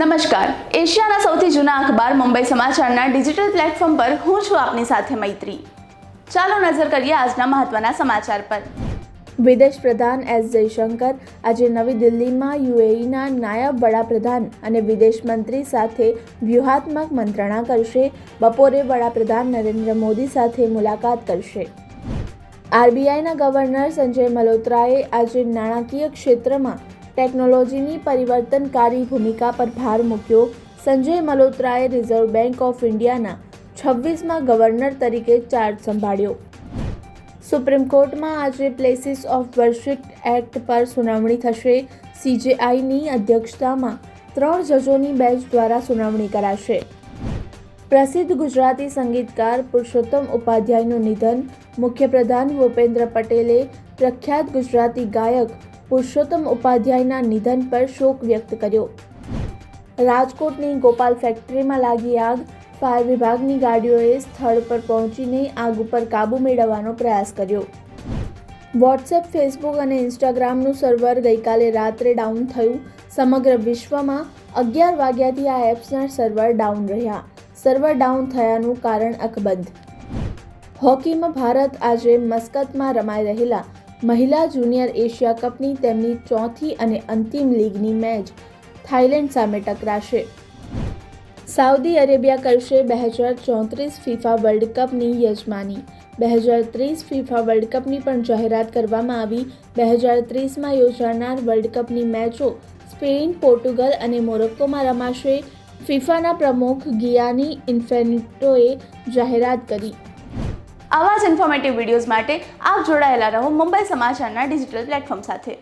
નમસ્કાર. એશિયાના સૌથી જૂના અખબાર મુંબઈ સમાચારના ડિજિટલ પ્લેટફોર્મ પર હું છું આપની સાથે મૈત્રી. ચાલો નજર કરીએ આજના મહત્વના સમાચાર પર. વિદેશ પ્રધાન એસ જયશંકર આજે નવી દિલ્હીમાં યુએઈના નાયબ વડાપ્રધાન અને વિદેશ મંત્રી સાથે વ્યૂહાત્મક મંત્રણા કરશે. બપોરે વડાપ્રધાન નરેન્દ્ર મોદી સાથે મુલાકાત કરશે. આરબીઆઈના ગવર્નર સંજય મલ્હોત્રાએ આજે નાણાકીય ક્ષેત્રમાં ટેકનોલોજીની પરિવર્તનકારી ભૂમિકા પર ભાર મૂક્યો. સંજય મલ્હોત્રાએ રિઝર્વ બેંક ઓફ ઇન્ડિયાના છવ્વીસમાં ગવર્નર તરીકે ચાર્જ સંભાળ્યો. સુપ્રીમ કોર્ટમાં આજે પ્લેસીસ ઓફ વર્શિપ એક્ટ પર સુનાવણી થશે. સીજેઆઈની અધ્યક્ષતામાં ત્રણ જજોની બેંચ દ્વારા સુનાવણી કરાશે. પ્રસિદ્ધ ગુજરાતી સંગીતકાર પુરુષોત્તમ ઉપાધ્યાયનું નિધન મુખ્યપ્રધાન ભૂપેન્દ્ર પટેલે પ્રખ્યાત ગુજરાતી ગાયક પુરુષોત્તમ ઉપાધ્યાયના નિધન પર શોક વ્યક્ત કર્યો. રાજકોટની ગોપાલ ફેક્ટરીમાં લાગી આગ, ફાયર વિભાગની ગાડીઓએ સ્થળ પર પહોંચીને આગ ઉપર કાબૂ મેળવવાનો પ્રયાસ કર્યો. વોટ્સએપ, ફેસબુક અને ઇન્સ્ટાગ્રામનું સર્વર ગઈકાલે રાત્રે ડાઉન થયું. સમગ્ર વિશ્વમાં અગિયાર વાગ્યાથી આ એપ્સના સર્વર ડાઉન રહ્યા. સર્વર ડાઉન થયાનું કારણ અકબંધ. હોકીમાં ભારત આજે મસ્કતમાં રમાઈ રહેલા મહિલા જુનિયર એશિયા કપની તેમની ચોથી અને અંતિમ લીગની મેચ થાઇલેન્ડ સામે ટકરાશે. સાઉદી અરેબિયા કરશે બે હજાર ચોત્રીસ ફિફા વર્લ્ડ કપની યજમાની. બે હજાર ત્રીસ ફિફા વર્લ્ડ કપની પણ જાહેરાત કરવામાં આવી. બે હજાર ત્રીસમાં યોજાનાર વર્લ્ડ કપની મેચો સ્પેન પોર્ટુગલ અને મોરોક્કોમાં રમાશે. ફિફાના પ્રમુખ ગિયાની ઇન્ફેન્ટોએ જાહેરાત કરી. આવા જ ઇન્ફોર્મેટિવ વિડીયોઝ માટે આપ જોડાયેલા રહો મુંબઈ સમાચારના ડિજિટલ પ્લેટફોર્મ સાથે.